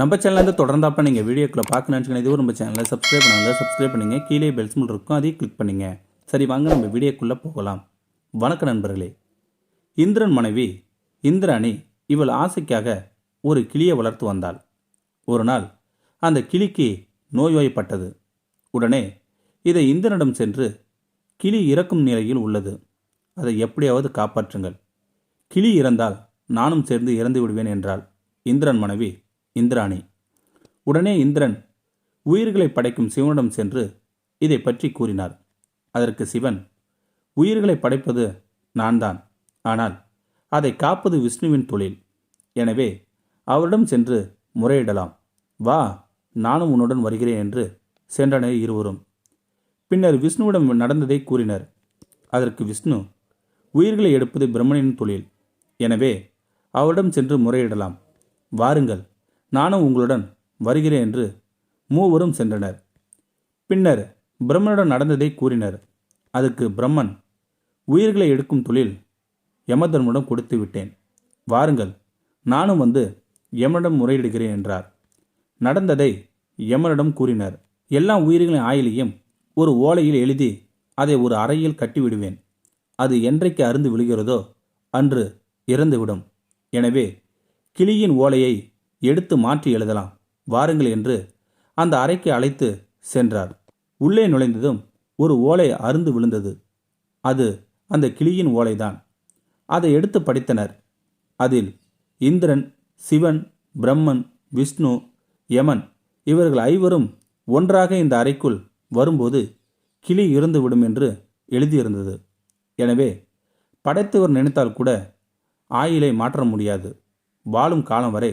நம்ம சேனலேருந்து தொடர்ந்தாப்ப நீங்கள் வீடியோக்குள்ளே பார்க்கணும்னு நினச்சிங்கன்னா இதுவும் நம்ம சேனலை சப்ஸ்கிரைப் பண்ணுங்கள் சப்ஸ்கிரைப் பண்ணுங்கள் கீழே பெல்ஸ் சிம்பிள் இருக்கும். அதையும் கிளிக் பண்ணுங்கள் சரி வாங்க நம்ம வீடியோக்குள்ளே போகலாம். வணக்கம் நண்பர்களே. இந்திரன் மனைவி இந்திராணி இவள் ஆசைக்காக ஒரு கிளியை வளர்த்து வந்தாள். ஒரு நாள் அந்த கிளிக்கு நோய்வாய்ப்பட்டது உடனே இதை இந்திரனிடம் சென்று கிளி இறக்கும் நிலையில் உள்ளது. அதை எப்படியாவது காப்பாற்றுங்கள். கிளி இறந்தால் நானும் சேர்ந்து இறந்து விடுவேன் என்றாள் இந்திரன் மனைவி. இந்திராணி. உடனே இந்திரன் உயிர்களை படைக்கும் சிவனிடம் சென்று இதை பற்றி கூறினார். அதற்கு சிவன் உயிர்களை படைப்பது நான்தான் ஆனால் அதை காப்பது விஷ்ணுவின் தொழில். எனவே அவரிடம் சென்று முறையிடலாம். வா நானும் உன்னுடன் வருகிறேன் என்று சென்றனர் இருவரும். பின்னர் விஷ்ணுவிடம் நடந்ததை கூறினர். அதற்கு விஷ்ணு உயிர்களை எடுப்பது பிரம்மனின் தொழில். எனவே அவரிடம் சென்று முறையிடலாம். வாருங்கள் நானும் உங்களுடன் வருகிறேன் என்று மூவரும் சென்றனர். பின்னர் பிரம்மனுடன் நடந்ததை கூறினர். அதுக்கு பிரம்மன் உயிர்களை எடுக்கும் தொழில் யமதர்மனிடம் கொடுத்து விட்டேன். வாருங்கள் நானும் வந்து யமனிடம் முறையிடுகிறேன் என்றார். நடந்ததை யமனிடம் கூறினர். எல்லா உயிர்களின் ஆயிலையும் ஒரு ஓலையில் எழுதி அதை ஒரு அறையில் கட்டிவிடுவேன். அது என்றைக்கு அருந்து விழுகிறதோ அன்று இறந்துவிடும். எனவே கிளியின் ஓலையை எடுத்து மாற்றி எழுதலாம். வாருங்கள் என்று அந்த அறைக்கு அழைத்து சென்றார். உள்ளே நுழைந்ததும் ஒரு ஓலை அருந்து விழுந்தது. அது அந்த கிளியின் ஓலைதான். அதை எடுத்து படித்தனர். அதில் இந்திரன் சிவன் பிரம்மன் விஷ்ணு யமன் இவர்கள் ஐவரும் ஒன்றாக இந்த அறைக்குள் வரும்போது கிளி இறந்துவிடும் என்று எழுதியிருந்தது. எனவே படைத்தவர் நினைத்தால் கூட ஆயிலை மாற்ற முடியாது. வாழும் காலம் வரை